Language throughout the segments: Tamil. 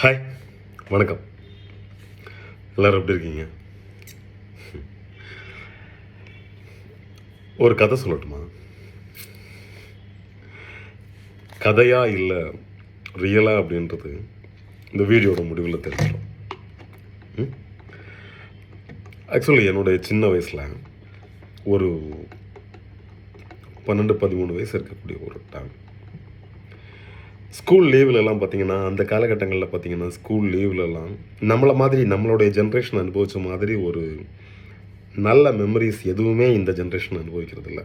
ஹாய் வணக்கம். எல்லாரும் எப்படி இருக்கீங்க? ஒரு கதை சொல்லட்டுமா? கதையா இல்லை ரியலா அப்படின்றது இந்த வீடியோட முடிவில் தெரிஞ்சிடும். ஆக்சுவலி என்னுடைய சின்ன வயசில் ஒரு பன்னெண்டு பதிமூணு வயசு இருக்கக்கூடிய ஒரு டைம் ஸ்கூல் லீவ்லலாம் பார்த்தீங்கன்னா அந்த காலகட்டங்களில் பார்த்தீங்கன்னா ஸ்கூல் லீவ்லலாம் நம்மளை மாதிரி நம்மளுடைய ஜென்ரேஷன் அனுபவித்த மாதிரி ஒரு நல்ல மெமரிஸ் எதுவுமே இந்த ஜென்ரேஷன் அனுபவிக்கிறது இல்லை.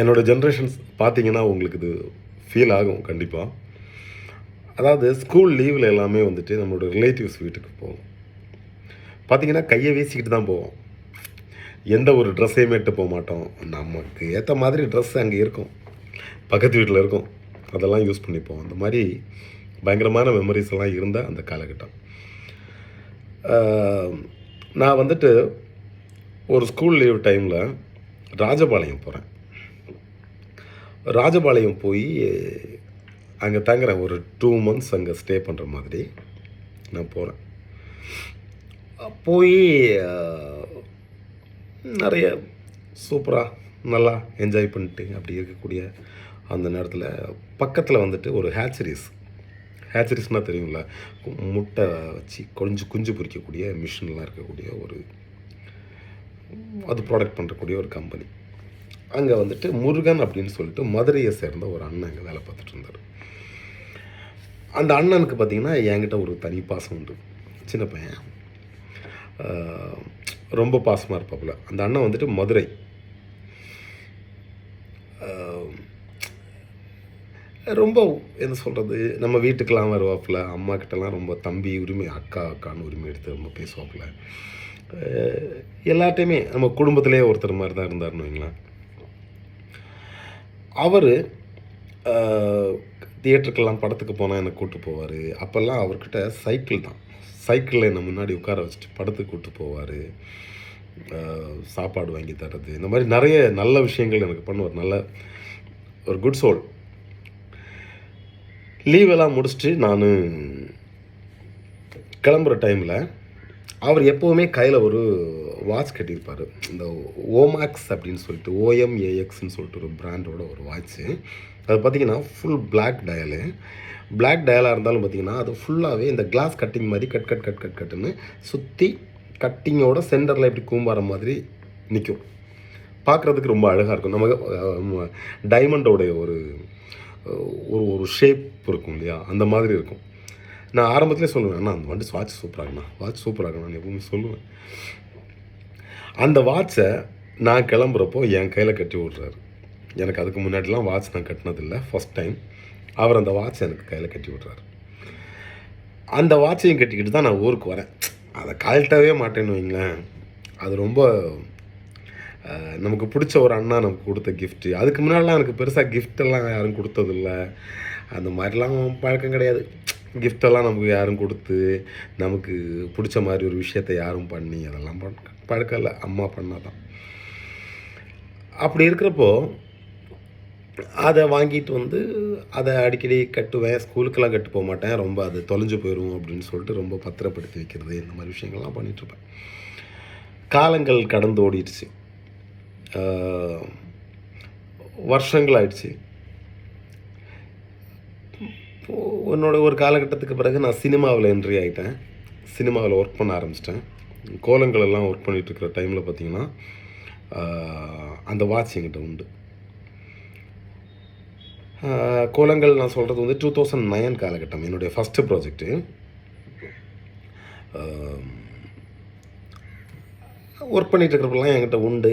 என்னோடய ஜென்ரேஷன்ஸ் பார்த்தீங்கன்னா உங்களுக்கு இது ஃபீல் ஆகும் கண்டிப்பாக அதாவது ஸ்கூல் லீவில் எல்லாமே வந்துட்டு நம்மளோட ரிலேட்டிவ்ஸ் வீட்டுக்கு போவோம். பார்த்திங்கன்னா கையை வீசிக்கிட்டு தான் போவோம். எந்த ஒரு ட்ரெஸ்ஸையுமே எட்டு போக மாட்டோம். நமக்கு ஏற்ற மாதிரி ட்ரெஸ் அங்கே இருக்கும். பக்கத்து வீட்டில் இருக்கும். அதெல்லாம் யூஸ் பண்ணிப்போம். அந்த மாதிரி பயங்கரமான மெமரிஸ் எல்லாம் இருந்த அந்த காலகட்டம். நான் வந்துட்டு ஒரு ஸ்கூல் லீவ் டைமில் ராஜபாளையம் போகிறேன் ராஜபாளையம் போய் அங்கே தங்குறேன் ஒரு டூ மந்த்ஸ் அங்கே ஸ்டே பண்ணுற மாதிரி நான் போகிறேன் போய் நிறைய சூப்பராக நல்லா என்ஜாய் பண்ணிட்டு அப்படி இருக்கக்கூடிய அந்த நேரத்தில் பக்கத்தில் வந்துட்டு ஒரு ஹேச்சரிஸ் ஹேச்சரிஸ்னால் தெரியுங்களா முட்டை வச்சு கொஞ்சம் குஞ்சு பொறிக்கக்கூடிய மிஷின்லாம் இருக்கக்கூடிய ஒரு அது ப்ராடக்ட் பண்ணுறக்கூடிய ஒரு கம்பெனி அங்கே வந்துட்டு முருகன் அப்படின்னு சொல்லிட்டு மதுரையை சேர்ந்த ஒரு அண்ணன் அங்கே வேலை பார்த்துட்டு இருந்தார். அந்த அண்ணனுக்கு பார்த்தீங்கன்னா என்கிட்ட ஒரு தனி பாசம் உண்டு. சின்ன பையன். ரொம்ப பாசமாக இருப்பாப்புல. அந்த அண்ணன் வந்துட்டு மதுரை. ரொம்ப என்ன சொல்கிறது நம்ம வீட்டுக்கெலாம் வருவாப்புல. அம்மா கிட்டலாம் ரொம்ப தம்பி உரிமை அக்கா அக்கான்னு உரிமை எடுத்து ரொம்ப பேசுவாப்புல. எல்லாட்டையுமே நம்ம குடும்பத்திலே ஒருத்தர் மாதிரி தான் இருந்தாருன்னு வைங்களேன். அவர் தியேட்டருக்கெல்லாம் படத்துக்கு போனால் என்னை கூப்பிட்டு போவார். அப்போல்லாம் அவர்கிட்ட சைக்கிள் தான். சைக்கிளில் என்னை முன்னாடி உட்கார வச்சுட்டு படத்துக்கு கூப்பிட்டு போவார். சாப்பாடு வாங்கி தர்றது. இந்த மாதிரி நிறைய நல்ல விஷயங்கள் எனக்கு பண்ணுவார். நல்ல ஒரு குட் சோல் லீவெல்லாம் முடிச்சுட்டு நான் கிளம்புற டைமில் அவர் எப்போவுமே கையில் ஒரு வாட்ச் கட்டியிருப்பார். இந்த ஓமாக்ஸ் அப்படின்னு சொல்லிட்டு ஓஎம்ஏஎக்ஸ்ன்னு சொல்லிட்டு ஒரு பிராண்டோட ஒரு வாட்ச்சு அது பார்த்தீங்கன்னா ஃபுல் பிளாக் டயலு பிளாக் டயலாக இருந்தாலும் பார்த்தீங்கன்னா அது ஃபுல்லாகவே இந்த கிளாஸ் கட்டிங் மாதிரி கட் கட் கட் கட் கட்டுன்னு சுற்றி கட்டிங்கோட சென்டரில் இப்படி கூம்பார மாதிரி நிற்கும் பார்க்குறதுக்கு ரொம்ப அழகாக இருக்கும். நமக்கு டைமண்டோடைய ஒரு ஒரு ஒரு ஷேப் இருக்கும் இல்லையா? அந்த மாதிரி இருக்கும். நான் ஆரம்பத்திலே சொல்லுவேன் அண்ணா அந்த வாட்ச் வாட்ச் சூப்பராகண்ணா வாட்ச் சூப்பராகண்ணா நான் எப்பவுமே சொல்லுவேன். அந்த வாட்சை நான் கிளம்புறப்போ என் கையில் கட்டி விட்றாரு. எனக்கு அதுக்கு முன்னாடிலாம் வாட்ச் நான் கட்டினதில்லை ஃபஸ்ட் டைம் அவர் அந்த வாட்ச் எனக்கு கையில் கட்டி விட்றாரு. அந்த வாட்சையும் கட்டிக்கிட்டு தான் நான் ஊருக்கு வரேன். அதை கழட்டவே மாட்டேன்னு வைங்களேன். அது ரொம்ப நமக்கு பிடிச்ச ஒரு அண்ணா நமக்கு கொடுத்த கிஃப்ட்டு அதுக்கு முன்னாடிலாம் எனக்கு பெருசாக கிஃப்டெல்லாம் யாரும் கொடுத்ததில்ல. அந்த மாதிரிலாம் பழக்கம் கிடையாது. கிஃப்டெல்லாம் நமக்கு யாரும் கொடுத்து நமக்கு பிடிச்ச மாதிரி ஒரு விஷயத்தை யாரும் பண்ணி அதெல்லாம் பழ- பழக்கம் இல்லை. அம்மா பண்ணால் தான் அப்படி இருக்கிறப்போ அதை வாங்கிட்டு வந்து அதை அடிக்கடி கட்டுவேன். ஸ்கூலுக்கெல்லாம் கட்டு போக மாட்டேன். ரொம்ப அது தொலைஞ்சு போயிடும் அப்படின்னு சொல்லிட்டு ரொம்ப பத்திரப்படுத்தி வைக்கிறது இந்த மாதிரி விஷயங்கள்லாம் பண்ணிகிட்ருப்பேன் காலங்கள் கடந்து ஓடிடுச்சு. வருஷங்கள் ஆயிடுச்சு என்னோட ஒரு காலகட்டத்துக்கு பிறகு நான் சினிமாவில் என்ட்ரி ஆகிட்டேன் சினிமாவில் ஒர்க் பண்ண ஆரம்பிச்சிட்டேன். கோலங்கள் எல்லாம் ஒர்க் பண்ணிகிட்ருக்கிற இருக்கிற டைமில் பார்த்தீங்கன்னா அந்த வாட்ச் என்கிட்ட உண்டு. கோலங்கள் நான் சொல்கிறது வந்து டூ தௌசண்ட் நைன் காலகட்டம். என்னுடைய ஃபஸ்ட்டு ப்ராஜெக்ட்டு ஒர்க் பண்ணிகிட்ருக்கிறப்பெல்லாம் என்கிட்ட உண்டு.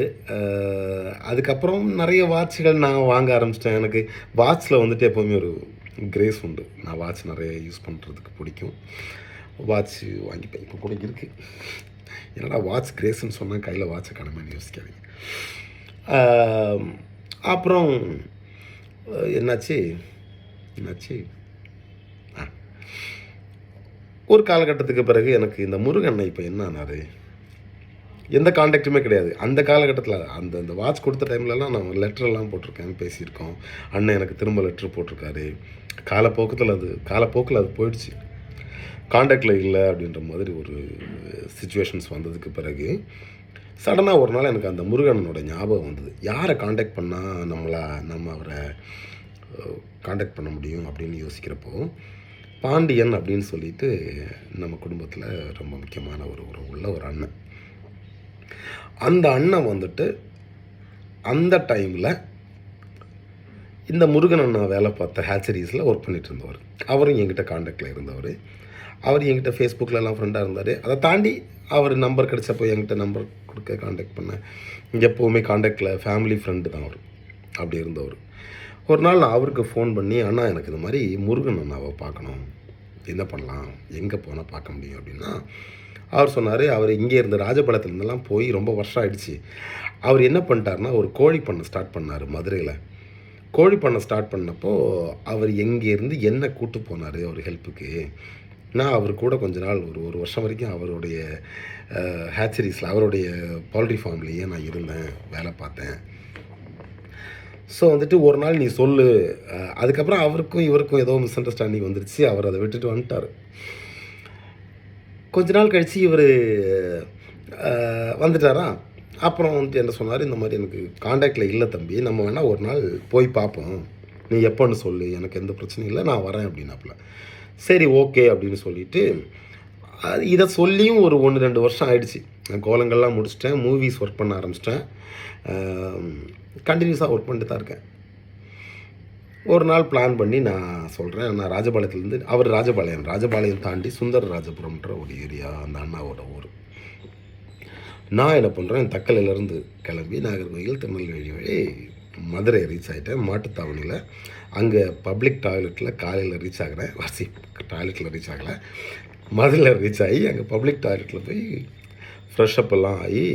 அதுக்கப்புறம் நிறைய வாட்சுகள் நான் வாங்க ஆரம்பிச்சிட்டேன். எனக்கு வாட்சில் வந்துட்டு எப்போவுமே ஒரு கிரேஸ் உண்டு. நான் வாட்ச் நிறைய யூஸ் பண்ணுறதுக்கு பிடிக்கும். வாட்ச் வாங்கிப்பேன் இப்போ கூட இருக்குது என்னடா வாட்ச் கிரேஸ்ன்னு சொன்னால் கையில் வாட்சை கடமைன்னு யோசிக்காதீங்க. அப்புறம் என்னாச்சு? என்னாச்சு? ஒரு காலகட்டத்துக்கு பிறகு எனக்கு இந்த முருகண்ணை இப்போ என்ன ஆனார்? எந்த காண்டாக்டுமே கிடையாது. அந்த காலகட்டத்தில் அந்த அந்த வாட்ச் கொடுத்த டைம்லலாம் நான் லெட்டர்லாம் போட்டிருக்கேன் பேசியிருக்கோம். அண்ணன் எனக்கு திரும்ப லெட்ரு போட்டிருக்காரு. காலப்போக்கத்தில் அது காலப்போக்கில் அது போயிடுச்சு. காண்டாக்டில் இல்லை அப்படின்ற மாதிரி ஒரு சுச்சுவேஷன்ஸ் வந்ததுக்கு பிறகு சடனாக ஒரு நாள் எனக்கு அந்த முருகனோட ஞாபகம் வந்தது. யாரை காண்டாக்ட் பண்ணால் நம்மளா நம்ம அவரை காண்டாக்ட் பண்ண முடியும் அப்படின்னு யோசிக்கிறப்போ பாண்டியன் அப்படின்னு சொல்லிட்டு நம்ம குடும்பத்தில் ரொம்ப முக்கியமான ஒரு ஒரு உள்ள ஒரு அண்ணன். அந்த அண்ணன் வந்துட்டு அந்த டைமில் இந்த முருகன் அண்ணா வேலை பார்த்த ஹேச்சரிஸில் ஒர்க் பண்ணிட்டு இருந்தவர். அவரும் என்கிட்ட காண்டாக்டில் இருந்தவர். அவர் என்கிட்ட ஃபேஸ்புக்கிலலாம் ஃப்ரெண்டாக இருந்தார். அதை தாண்டி அவர் நம்பர் கிடச்சப்போ என்கிட்ட நம்பர் கொடுக்க காண்டாக்ட் பண்ணேன் எப்போவுமே காண்டாக்டில் ஃபேமிலி ஃப்ரெண்டு தான் அவர். அப்படி இருந்தவர். ஒரு நாள் நான் அவருக்கு ஃபோன் பண்ணி அண்ணா எனக்கு இந்த மாதிரி முருகன் அண்ணாவை பார்க்கணும். என்ன பண்ணலாம்? எங்கே போனால் பார்க்க முடியும்? அப்படின்னா அவர் சொன்னார் அவர் இங்கே இருந்த ராஜபாளையத்துலேருந்தெல்லாம் போய் ரொம்ப வருஷம் ஆயிடுச்சு. அவர் என்ன பண்ணிட்டாருன்னா ஒரு கோழி பண்ணை ஸ்டார்ட் பண்ணார் மதுரையில். கோழி பண்ணை ஸ்டார்ட் பண்ணப்போ அவர் எங்கேருந்து என்ன கூட்டு போனார் அவர் ஹெல்ப்புக்கு நான் அவர் கூட கொஞ்ச நாள் ஒரு ஒரு வருஷம் வரைக்கும் அவருடைய ஹேச்சரிஸில் அவருடைய பவுல்ட்ரி ஃபார்ம்லேயே நான் இருந்தேன் வேலை பார்த்தேன். ஸோ வந்துட்டு ஒரு நாள் நீ சொல்லு அதுக்கப்புறம் அவருக்கும் இவருக்கும் ஏதோ மிஸ் அண்டர்ஸ்டாண்டிங் வந்துருச்சு அவர் அதை விட்டுட்டு வந்துட்டார். கொஞ்ச நாள் கழித்து இவர் வந்துட்டாரா? அப்புறம் வந்துட்டு என்ன சொன்னார்? இந்த மாதிரி எனக்கு காண்டாக்டில் இல்லை தம்பி. நம்ம வேணால் ஒரு நாள் போய் பார்ப்போம் நீ எப்போன்னு சொல்லு. எனக்கு எந்த பிரச்சனையும் இல்லை. நான் வரேன் அப்படின்னாப்புல. சரி ஓகே அப்படின்னு சொல்லிட்டு இதை சொல்லியும் ஒரு ஒன்று ரெண்டு வருஷம் ஆயிடுச்சு. நான் கோலங்கள்லாம் முடிச்சிட்டேன். மூவிஸ் ஒர்க் பண்ண ஆரம்பிச்சிட்டேன். கண்டினியூஸாக ஒர்க் பண்ணிட்டு தான் இருக்கேன். ஒரு நாள் பிளான் பண்ணி நான் சொல்கிறேன் நான் ராஜபாளையத்துலேருந்து அவர் ராஜபாளையம் ராஜபாளையம் தாண்டி சுந்தர ராஜபுரம்ன்ற ஒரு ஏரியா அந்த அண்ணாவோட ஊர். நான் என்ன பண்ணுறேன் தக்கலையிலேருந்து கிளம்பி நாகர்கோயில் திருநெல்வேலி வழி மதுரை ரீச் ஆகிட்டேன் மாட்டுத்தாவணியில் அங்கே பப்ளிக் டாய்லெட்டில் காலையில் ரீச் ஆகிறேன். வாசி டாய்லெட்டில் ரீச் ஆகலை. மதுரையில் ரீச் ஆகி அங்கே பப்ளிக் டாய்லெட்டில் போய் ஃப்ரெஷ்அப் எல்லாம் ஆகி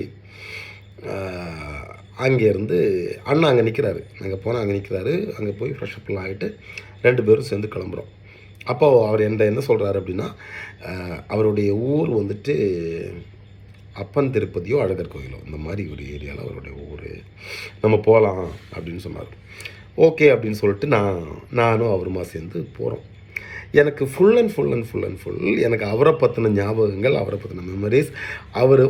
அங்கேருந்து அண்ணா அங்கே நிற்கிறாரு. அங்கே போனால் அங்கே நிற்கிறாரு. அங்கே போய் ஃப்ரெஷ்அப்லாம் ஆகிட்டு ரெண்டு பேரும் சேர்ந்து கிளம்புறோம். அப்போ அவர் என்ன என்ன சொல்கிறாரு அப்படின்னா அவருடைய ஊர் வந்துட்டு அப்பன் திருப்பதியோ அழகர் கோயிலோ இந்த மாதிரி ஒரு ஏரியாவில் அவருடைய ஊர். நம்ம போகலாம் அப்படின்னு சொன்னார். ஓகே அப்படின்னு சொல்லிட்டு நான் நானும் அவருமா சேர்ந்து போகிறோம் எனக்கு full and full and full and full எனக்கு அவரை பற்றின ஞாபகங்கள் அவரை பற்றின மெமரிஸ் அவர்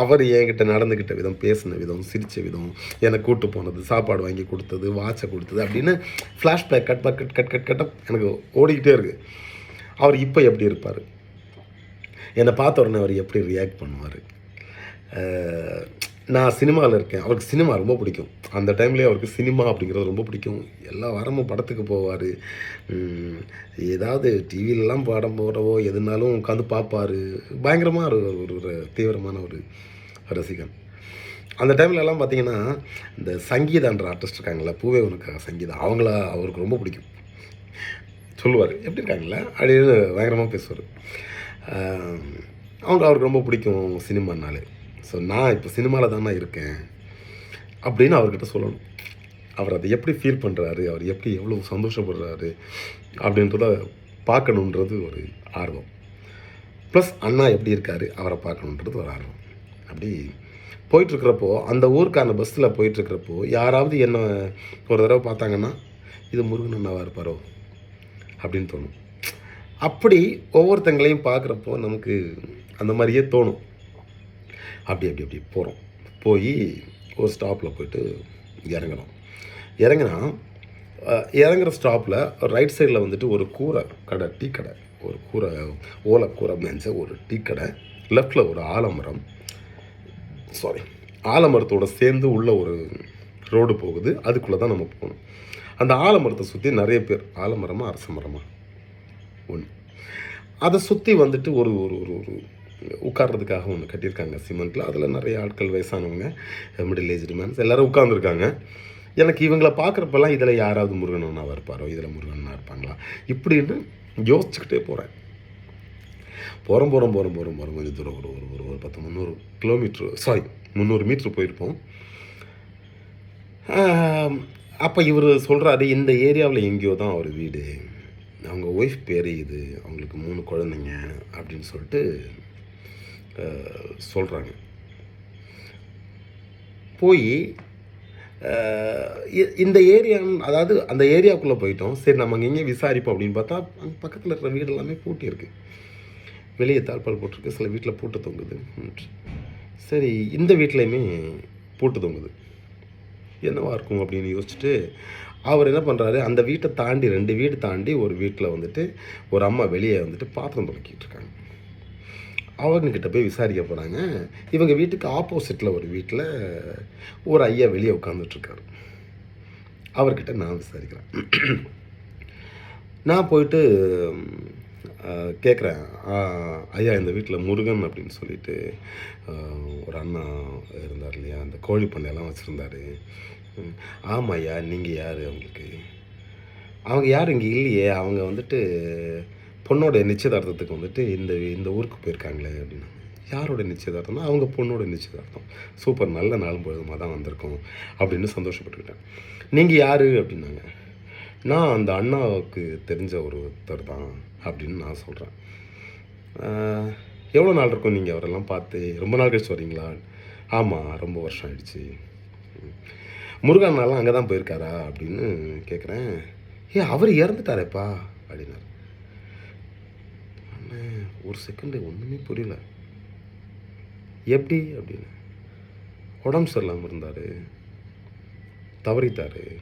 அவர் என்கிட்ட நடந்துக்கிட்ட விதம் பேசின விதம் சிரித்த விதம் என்னை கூட்டு போனது சாப்பாடு வாங்கி கொடுத்தது வாட்சை கொடுத்தது அப்படின்னு ஃப்ளாஷ்பேக் கட் பக் கட் கட் கட் கட்டாக எனக்கு ஓடிக்கிட்டே இருக்குது அவர் இப்போ எப்படி இருப்பார்? என்னை பார்த்த உடனே அவர் எப்படி ரியாக்ட் பண்ணுவார்? நான் சினிமாவில் இருக்கேன். அவருக்கு சினிமா ரொம்ப பிடிக்கும். அந்த டைம்லேயே அவருக்கு சினிமா அப்படிங்கிறது ரொம்ப பிடிக்கும். எல்லா வாரமும் படத்துக்கு போவார். ஏதாவது டிவிலலாம் படம் போடவோ எதுனாலும் உட்காந்து பார்ப்பாரு பயங்கரமாக ஒரு ஒரு தீவிரமான ஒரு ரசிகன். அந்த டைம்லலாம் பார்த்தீங்கன்னா இந்த சங்கீதான்ற ஆர்டிஸ்ட் இருக்காங்களா பூவே உனக்கு சங்கீதா? அவங்கள அவருக்கு ரொம்ப பிடிக்கும். சொல்லுவார். எப்படி இருக்காங்களா அப்படின்னு பயங்கரமாக பேசுவார். அவங்க அவருக்கு ரொம்ப பிடிக்கும் சினிமானாலே. ஸோ நான் இப்போ சினிமாவில் தானே இருக்கேன். அப்படின்னு அவர்கிட்ட சொல்லணும். அவர் அதை எப்படி ஃபீல் பண்ணுறாரு அவர் எப்படி எவ்வளோ சந்தோஷப்படுறாரு? அப்படின்றத பார்க்கணுன்றது ஒரு ஆர்வம். ப்ளஸ் அண்ணா எப்படி இருக்காரு? அவரை பார்க்கணுன்றது ஒரு ஆர்வம். அப்படி போயிட்டுருக்கிறப்போ அந்த ஊருக்கான பஸ்ஸில் போயிட்டுருக்கிறப்போ யாராவது என்ன ஒரு தடவை பார்த்தாங்கன்னா இது முருகன் அண்ணாவாக இருப்பாரோ? அப்படின்னு தோணும். அப்படி ஒவ்வொருத்தங்களையும் பார்க்குறப்போ நமக்கு அந்த மாதிரியே தோணும். அப்படி அப்படி அப்படி போகிறோம் போய் ஒரு ஸ்டாப்பில் போயிட்டு இறங்குறோம் இறங்கினா இறங்குற ஸ்டாப்பில் ரைட் சைடில் வந்துட்டு ஒரு கூரை கடை டீ கடை. ஒரு கூரை ஓலை கூரை மேஞ்ச ஒரு டீ கடை. லெஃப்டில் ஒரு ஆலமரம். சாரி ஆலமரத்தோட சேர்ந்து உள்ள ஒரு ரோடு போகுது. அதுக்குள்ளே தான் நம்ம போகணும். அந்த ஆலமரத்தை சுற்றி நிறைய பேர் ஆலமரமாக அரச மரமாக ஒன்று அதை சுற்றி வந்துட்டு ஒரு ஒரு ஒரு ஒரு உட்கார்றதுக்காக ஒன்று கட்டியிருக்காங்க. சிமெண்ட்டில் அதில் நிறைய ஆட்கள் வயசானவங்க மிடில் ஏஜ் மேன்ஸ் எல்லோரும் உட்காந்துருக்காங்க எனக்கு இவங்களை பார்க்குறப்பெல்லாம் இதில் யாராவது முருகனாக இருப்பாரோ? இதில் முருகனாக இருப்பாங்களா? இப்படின்னு யோசிச்சுக்கிட்டே போகிறேன் போகிறோம் போகிறோம் போகிறோம் போகிறோம் போகிறோம் கொஞ்சம் தூரம் ஒரு ஒரு ஒரு ஒரு பத்து முந்நூறு கிலோமீட்ரு சாரி முந்நூறு மீட்ரு போயிருப்போம். அப்போ இவர் சொல்கிறாரு இந்த ஏரியாவில் எங்கேயோ தான் அவர் வீடு. அவங்க ஒய்ஃப் பேர் இது. அவங்களுக்கு மூணு குழந்தைங்க அப்படின்னு சொல்லிட்டு சொல்கிறாங்க போய் இந்த ஏரியா அதாவது அந்த ஏரியாவுக்குள்ளே போயிட்டோம். சரி நம்ம அங்கே எங்கே விசாரிப்போம் அப்படின்னு பார்த்தா அங்கே பக்கத்தில் இருக்கிற வீடு எல்லாமே பூட்டிருக்கு வெளியே தாழ்பால் போட்டிருக்கு. சில வீட்டில் பூட்டு தொங்குது. சரி இந்த வீட்லேயுமே பூட்டு தொங்குது. என்னவா இருக்கும் அப்படின்னு யோசிச்சுட்டு அவர் என்ன பண்ணுறாரு அந்த வீட்டை தாண்டி ரெண்டு வீடு தாண்டி ஒரு வீட்டில் வந்துட்டு ஒரு அம்மா வெளியே வந்துட்டு பாத்திரம் துளக்கிட்டு இருக்காங்க. அவங்கக்கிட்ட போய் விசாரிக்க போகிறாங்க இவங்க வீட்டுக்கு ஆப்போசிட்டில் ஒரு வீட்டில் ஒரு ஐயா வெளியே உட்காந்துட்ருக்காரு அவர்கிட்ட நான் விசாரிக்கிறேன். நான் போயிட்டு கேட்குறேன் ஐயா இந்த வீட்டில் முருகன் அப்படின்னு சொல்லிட்டு ஒரு அண்ணா இருந்தார் இல்லையா? அந்த கோழி பண்ணையெல்லாம் வச்சுருந்தாரு. ஆமாம் ஐயா நீங்கள் யார் அவங்களுக்கு? அவங்க யாரும் இங்கே இல்லையே? அவங்க வந்துட்டு பொண்ணோட நிச்சயதார்த்தத்துக்கு வந்துட்டு இந்த இந்த ஊருக்கு போயிருக்காங்களே அப்படின்னா யாரோட நிச்சயதார்த்தம்னா அவங்க பொண்ணோட நிச்சயதார்த்தம். சூப்பர் நல்ல நாளும் பொழுதுமாக தான் வந்திருக்கோம் அப்படின்னு சந்தோஷப்பட்டுக்கிட்டேன். நீங்கள் யார் அப்படின்னாங்க. நான் அந்த அண்ணாவுக்கு தெரிஞ்ச ஒருத்தர் தான் அப்படின்னு நான் சொல்கிறேன் எவ்வளோ நாள் இருக்கும் நீங்கள் அவரெல்லாம் பார்த்து? ரொம்ப நாள் கழிச்சு வரீங்களா ஆமாம் ரொம்ப வருஷம் ஆயிடுச்சு. முருகன்னாலாம் அங்கே தான் போயிருக்காரா அப்படின்னு கேட்குறேன் ஏ அவர் இறந்துட்டாரேப்பா அப்படின்னாரு. என்ன ஒரு செகண்டு ஒன்றுமே புரியல. எப்படி அப்படின்னு. உடம்பு சரியில்லாமல் இருந்தார். தவறிட்டார்.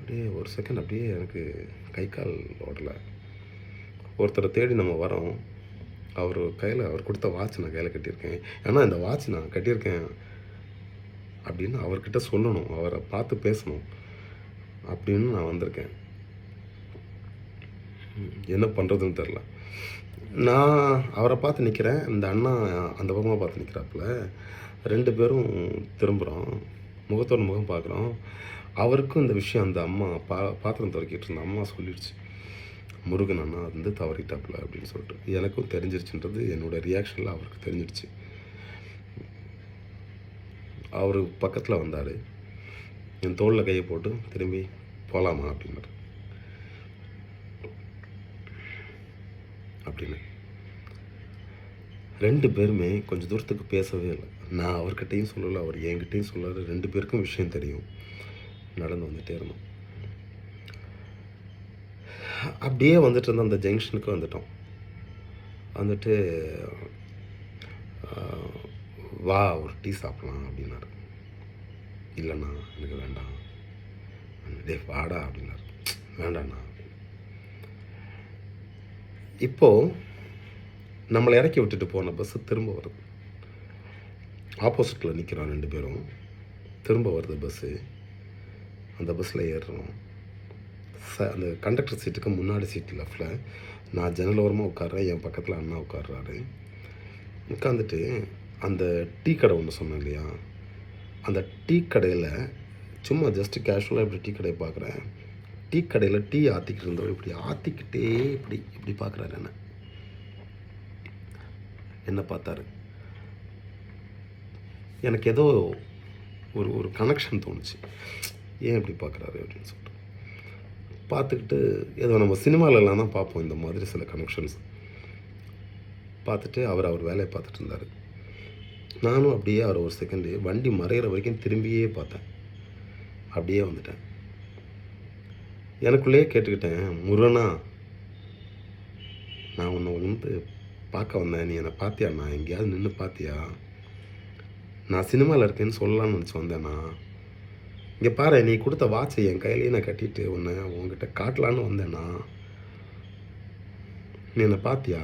அப்படியே ஒரு செகண்ட் அப்படியே எனக்கு கை கால் ஓடலை. ஒருத்தரை தேடி நம்ம வரோம். அவர் கையில் அவர் கொடுத்த வாட்ச் நான் கையில் கட்டியிருக்கேன். ஏன்னா இந்த வாட்ச் நான் கட்டியிருக்கேன் அப்படின்னு அவர்கிட்ட சொல்லணும். அவரை பார்த்து பேசணும் அப்படின்னு நான் வந்திருக்கேன். என்ன பண்ணுறதுன்னு தெரில நான் அவரை பார்த்து நிற்கிறேன் இந்த அண்ணா அந்த பக்கமாக பார்த்து நிற்கிறாப்புல ரெண்டு பேரும் திரும்புகிறோம் முகத்தோட முகம் பார்க்குறோம். அவருக்கும் இந்த விஷயம் அந்த அம்மா பா பாத்திரம் துறக்கிட்டு இருந்த அம்மா சொல்லிடுச்சு. முருகன் அண்ணா வந்து தவறிட்டாப்புல அப்படின்னு சொல்லிட்டு. எனக்கும் தெரிஞ்சிருச்சுன்றது என்னோட ரியாக்ஷனில் அவருக்கு தெரிஞ்சிருச்சு அவர் பக்கத்தில் வந்தார். என் தோளில் கையை போட்டு திரும்பி போகலாமா அப்படின்னாரு. அப்படின்னு. ரெண்டு பேருமே கொஞ்சம் தூரத்துக்கு பேசவே இல்லை. நான் அவர்கிட்டையும் சொல்லலை அவர் என்கிட்டையும் சொல்லலை ரெண்டு பேருக்கும் விஷயம் தெரியும். நடந்து வந்துகிட்டே இருந்தோம். அப்படியே வந்துட்டு இருந்த அந்த ஜங்ஷனுக்கு வந்துட்டோம். வந்துட்டு வா ஒரு டீ சாப்பிட்லாம் அப்படின்னாரு. இல்லைண்ணா எனக்கு வேண்டாம். டே வாடா அப்படின்னாரு. வேண்டாண்ணா. இப்போது நம்மளை இறக்கி விட்டுட்டு போன பஸ்ஸு திரும்ப வருது. ஆப்போசிட்டில் நிற்கிறோம் ரெண்டு பேரும். திரும்ப வருது பஸ்ஸு அந்த பஸ்ஸில் ஏறுறோம். ச அந்த கண்டக்டர் சீட்டுக்கு முன்னாடி சீட்டு லெஃப்டில் நான் ஜன்னல் ஓரமாக உட்கார்றேன் என் பக்கத்தில் அண்ணா உட்காடுறாரு உட்காந்துட்டு அந்த டீ கடை ஒன்று சொன்னேன் இல்லையா? அந்த டீ கடையில் சும்மா ஜஸ்ட்டு கேஷுவலாக இப்படி டீ கடையை பார்க்குறேன். டீ கடையில் டீ ஆற்றிக்கிட்டு இருந்தவர் இப்படி ஆற்றிக்கிட்டே இப்படி இப்படி பார்க்குறாரு என்ன? என்ன பார்த்தாரு? எனக்கு ஏதோ ஒரு ஒரு கனெக்ஷன் தோணுச்சு. ஏன் இப்படி பார்க்குறாரு அப்படின்னு சொல்லிட்டு. பார்த்துக்கிட்டு ஏதோ நம்ம சினிமாலெல்லாம் தான் பார்ப்போம் இந்த மாதிரி சில கனெக்ஷன்ஸ் பார்த்துட்டு அவர் அவர் வேலையை பார்த்துட்டு இருந்தார். நானும் அப்படியே அவர் ஒரு செகண்டு வண்டி மறையிற வரைக்கும் திரும்பியே பார்த்தேன். அப்படியே வந்துட்டேன். எனக்குள்ளேயே கேட்டுக்கிட்டேன் முருகனா நான் உன்னை வந்து பார்க்க வந்தேன். நீ என்னை பார்த்தியாண்ணா எங்கேயாவது நின்று பார்த்தியா? நான் சினிமாவில் இருக்கேன்னு சொல்லலாம்னு நினச்சி வந்தேண்ணா இங்கே பாரு நீ கொடுத்த வாட்சை என் கையிலேயே நான் கட்டிட்டு உன்னை உங்ககிட்ட காட்டலான்னு வந்தேண்ணா நீ என்னை பார்த்தியா?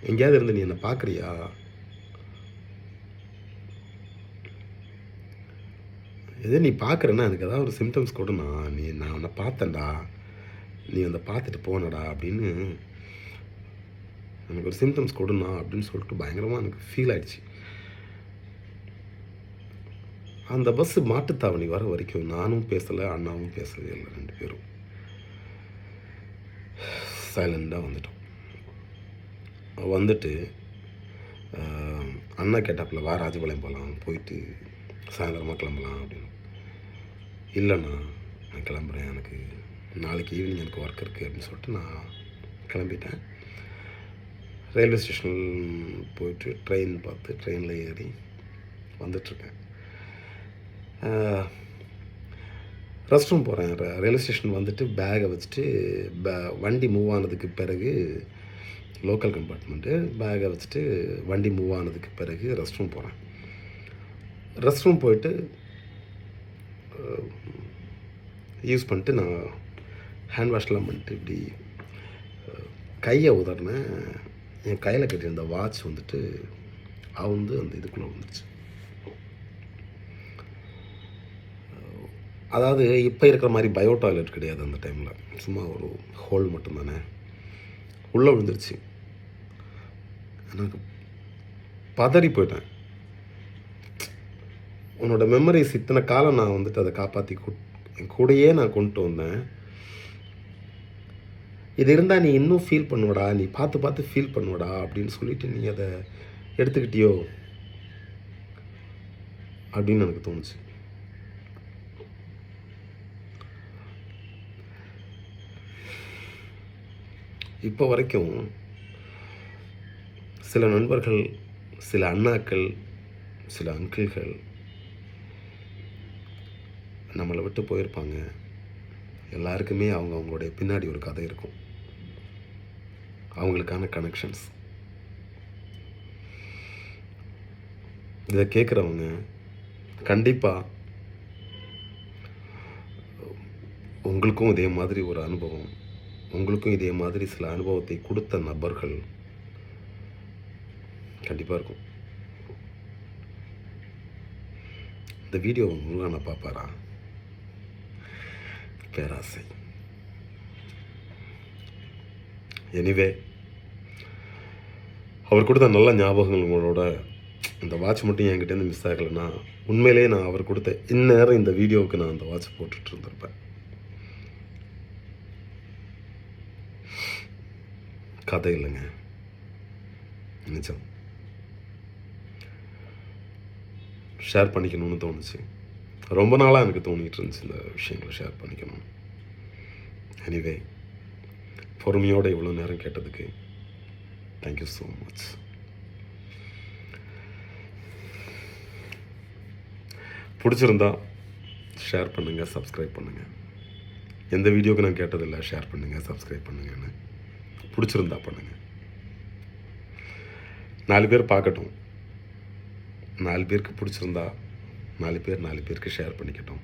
எங்கேயாவது இருந்து நீ என்னை பார்க்குறியா? இதே நீ பார்க்குறேன்னா எனக்கு ஏதாவது ஒரு சிம்டம்ஸ் கொடுண்ணா நீ நான் உன்னை பார்த்தேன்டா. நீ வந்து பார்த்துட்டு போனடா அப்படின்னு எனக்கு ஒரு சிம்டம்ஸ் கொடுண்ணா அப்படின்னு சொல்லிட்டு பயங்கரமாக எனக்கு ஃபீல் ஆகிடுச்சு அந்த பஸ்ஸு மாட்டுத்தாவணி வர வரைக்கும் நானும் பேசலை அண்ணாவும் பேசவே இல்லை ரெண்டு பேரும். சைலண்டாக வந்துட்டோம். வந்துட்டு அண்ணா கேட்டாப்பில் வா ராஜபாளையம் போகலாம் போயிட்டு சாயந்தரமாக கிளம்பலாம் அப்படின்னு. இல்லைண்ணா நான் கிளம்புறேன். எனக்கு நாளைக்கு ஈவினிங் எனக்கு ஒர்க் இருக்குது அப்படின்னு சொல்லிட்டு நான் கிளம்பிட்டேன். ரயில்வே ஸ்டேஷன் போயிட்டு ட்ரெயின் பார்த்து ட்ரெயினில் ஏறி வந்துட்டுருக்கேன். ரெஸ்ட் ரூம் போகிறேன் ரயில்வே ஸ்டேஷன் வந்துட்டு பேகை வச்சுட்டு பே வண்டி மூவ் ஆனதுக்கு பிறகு லோக்கல் கம்பார்ட்மெண்ட்டு பேகை வச்சுட்டு வண்டி மூவ் ஆனதுக்கு பிறகு ரெஸ்ட் ரூம் போகிறேன் ரெஸ்ட் ரூம் போயிட்டு யூஸ் பண்ணிட்டு நான் ஹேண்ட் வாஷ்லாம் பண்ணிட்டு இப்படி கையை உதறினேன். என் கையில் கட்டியிருந்த வாட்ச் வந்துட்டு அவுந்து அந்த இதுக்குள்ளே வந்துடுச்சு அதாவது இப்போ இருக்கிற மாதிரி பயோ டாய்லெட் கிடையாது அந்த டைமில் சும்மா ஒரு ஹோல் மட்டும்தானே. உள்ளே விழுந்துருச்சு. எனக்கு பதறி போயிட்டேன். உன்னோட மெமரிஸ் இத்தனை காலம் நான் வந்துட்டு அதை காப்பாற்றி என் கூடயே நான் கொண்டு வந்தேன். இது இருந்தால் நீ இன்னும் ஃபீல் பண்ணுவடா நீ பார்த்து பார்த்து ஃபீல் பண்ணுவடா அப்படின்னு சொல்லிட்டு நீ அதை எடுத்துக்கிட்டியோ அப்படின்னு எனக்கு தோணுச்சு. இப்போ வரைக்கும் சில நண்பர்கள் சில அண்ணாக்கள் சில அங்கிள்கள் நம்மளை விட்டு போயிருப்பாங்க. எல்லாருக்குமே அவங்க அவங்களுடைய பின்னாடி ஒரு கதை இருக்கும். அவங்களுக்கான கனெக்ஷன்ஸ் இதை கேட்குறவங்க கண்டிப்பாக உங்களுக்கும் இதே மாதிரி ஒரு அனுபவம். உங்களுக்கும் இதே மாதிரி சில அனுபவத்தை கொடுத்த நபர்கள் கண்டிப்பாக இருக்கும். இந்த வீடியோ முருகனை பார்ப்பாரா பேராசை. எனிவே அவர் கொடுத்த நல்ல ஞாபகங்கள் உங்களோட இந்த வாட்ச் மட்டும் என்கிட்டேருந்து மிஸ் ஆகலைன்னா உண்மையிலேயே நான் அவர் கொடுத்த இந்நேரம் இந்த வீடியோவுக்கு நான் அந்த வாட்ச் போட்டுட்டு இருந்திருப்பேன். கதை இல்லைங்க. நிஜம். ஷேர் பண்ணிக்கணும்னு தோணுச்சு. ரொம்ப நாளாக எனக்கு தோணிகிட்டு இருந்துச்சு இந்த விஷயங்களை ஷேர் பண்ணிக்கணும். எனிவே பொறுமையோடு இவ்வளோ நேரம் கேட்டதுக்கு தேங்க்யூ ஸோ மச் பிடிச்சிருந்தா ஷேர் பண்ணுங்கள் சப்ஸ்கிரைப் பண்ணுங்கள் எந்த வீடியோக்கு நான் கேட்டதில்லை ஷேர் பண்ணுங்கள் சப்ஸ்கிரைப் பண்ணுங்கன்னு. பிடிச்சிருந்தா பண்ணுங்கள் நாலு பேர் பார்க்கட்டும். நாலு பேருக்கு பிடிச்சிருந்தா நாலு பேர் நாலு பேருக்கு ஷேர் பண்ணிக்கட்டும்.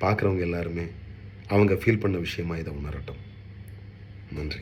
பார்க்குறவங்க எல்லாருமே அவங்க ஃபீல் பண்ண விஷயமா இதை உணரட்டும். நன்றி.